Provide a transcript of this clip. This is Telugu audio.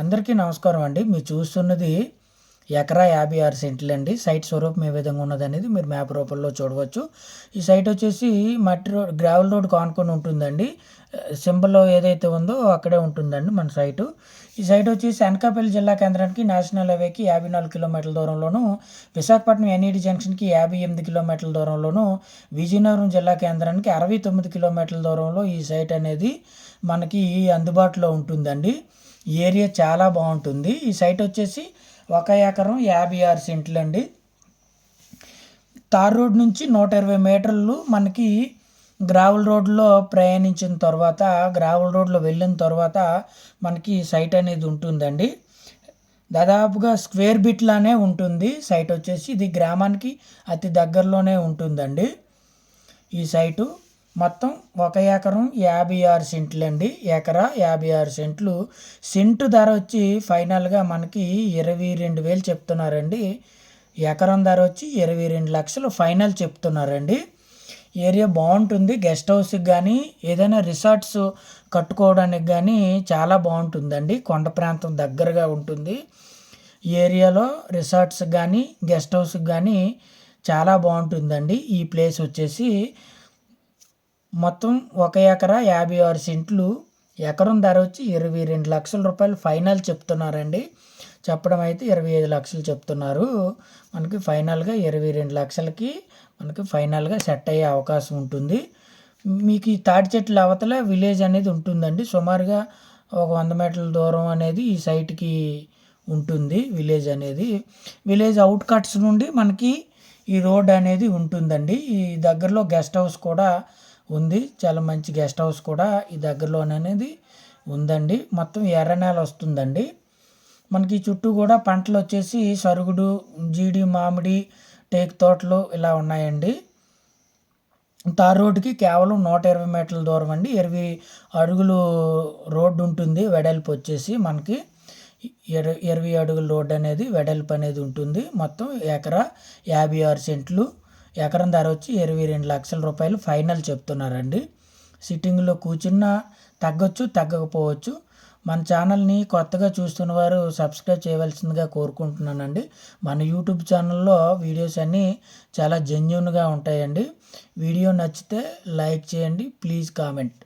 అందరికీ నమస్కారం అండి. మీరు చూస్తున్నది ఎకరా యాభై ఆరు సెంట్లు అండి. సైట్ స్వరూపం ఏ విధంగా ఉన్నది అనేది మీరు మ్యాప్ రూపంలో చూడవచ్చు. ఈ సైట్ వచ్చేసి మట్టి రోడ్ గ్రావెల్ రోడ్ కానుకొని ఉంటుందండి. సింబల్ ఏదైతే ఉందో అక్కడే ఉంటుందండి మన సైటు. ఈ సైట్ వచ్చేసి అనకాపల్లి జిల్లా కేంద్రానికి నేషనల్ హైవేకి యాభై నాలుగు కిలోమీటర్ల దూరంలోను విశాఖపట్నం ఎన్ఈడి జంక్షన్కి యాభై ఎనిమిది కిలోమీటర్ల దూరంలోను విజయనగరం జిల్లా కేంద్రానికి అరవై తొమ్మిది కిలోమీటర్ల దూరంలో ఈ సైట్ అనేది మనకి అందుబాటులో ఉంటుందండి. ఏరియా చాలా బాగుంటుంది. ఈ సైట్ వచ్చేసి ఒక ఎకరం యాభై ఆరు సెంట్లు అండి. తార్ రోడ్ నుంచి నూట ఇరవై మీటర్లు మనకి గ్రావెల్ రోడ్లో ప్రయాణించిన తర్వాత గ్రావెల్ రోడ్లో వెళ్ళిన తర్వాత మనకి సైట్ అనేది ఉంటుందండి. దాదాపుగా స్క్వేర్ బిట్లానే ఉంటుంది. సైట్ వచ్చేసి ఇది గ్రామానికి అతి దగ్గరలోనే ఉంటుందండి ఈ సైటు. మొత్తం ఒక ఎకరం యాభై ఆరు సెంట్లు అండి ఎకరా యాభై ఆరు సెంట్లు. సెంటు ధర వచ్చి ఫైనల్గా మనకి ఇరవై రెండు వేలు చెప్తున్నారండి. ఎకరం ధర వచ్చి ఇరవై రెండు లక్షలు ఫైనల్ చెప్తున్నారండి. ఏరియా బాగుంటుంది. గెస్ట్ హౌస్కి కానీ ఏదైనా రిసార్ట్స్ కట్టుకోవడానికి కానీ చాలా బాగుంటుందండి. కొండ ప్రాంతం దగ్గరగా ఉంటుంది. ఏరియాలో రిసార్ట్స్ కానీ గెస్ట్ హౌస్కి కానీ చాలా బాగుంటుందండి. ఈ ప్లేస్ వచ్చేసి మొత్తం ఒక ఎకరా యాభై ఆరు సెంట్లు ఎకరం ధర వచ్చి ఇరవై రెండు లక్షల రూపాయలు ఫైనల్ చెప్తున్నారండి. చెప్పడం అయితే ఇరవై ఐదు లక్షలు చెప్తున్నారు. మనకి ఫైనల్గా ఇరవై రెండు లక్షలకి మనకి ఫైనల్గా సెట్ అయ్యే అవకాశం ఉంటుంది. మీకు ఈ తాటి చెట్ల అవతల విలేజ్ అనేది ఉంటుందండి. సుమారుగా ఒక వంద మీటర్ల దూరం అనేది ఈ సైట్కి ఉంటుంది విలేజ్ అనేది. విలేజ్ అవుట్ కట్స్ నుండి మనకి ఈ రోడ్ అనేది ఉంటుందండి. ఈ దగ్గరలో గెస్ట్ హౌస్ కూడా ఉంది. చాలా మంచి గెస్ట్ హౌస్ కూడా ఈ దగ్గరలోననేది ఉందండి. మొత్తం ఎర్ర నేల వస్తుందండి. మనకి చుట్టూ కూడా పంటలు వచ్చేసి సరుగుడు జీడి మామిడి టేక్ తోటలు ఇలా ఉన్నాయండి. తార్ రోడ్డుకి కేవలం నూట ఇరవై మీటర్ల దూరం అండి. ఇరవై అడుగులు రోడ్డు ఉంటుంది. వెడల్పు వచ్చేసి మనకి ఇరవై అడుగుల రోడ్డు అనేది వెడల్పు అనేది ఉంటుంది. మొత్తం ఎకరా యాభై ఆరు సెంట్లు. ఎకరం ధర వచ్చి ఇరవై రెండు లక్షల రూపాయలు ఫైనల్ చెప్తున్నారండి. సిట్టింగ్లో కూర్చున్న తగ్గొచ్చు తగ్గకపోవచ్చు. మన ఛానల్ని కొత్తగా చూస్తున్న వారు సబ్స్క్రైబ్ చేయవలసిందిగా కోరుకుంటున్నానండి. మన యూట్యూబ్ ఛానల్లో వీడియోస్ అన్నీ చాలా జెన్యున్గా ఉంటాయండి. వీడియో నచ్చితే లైక్ చేయండి ప్లీజ్ కామెంట్.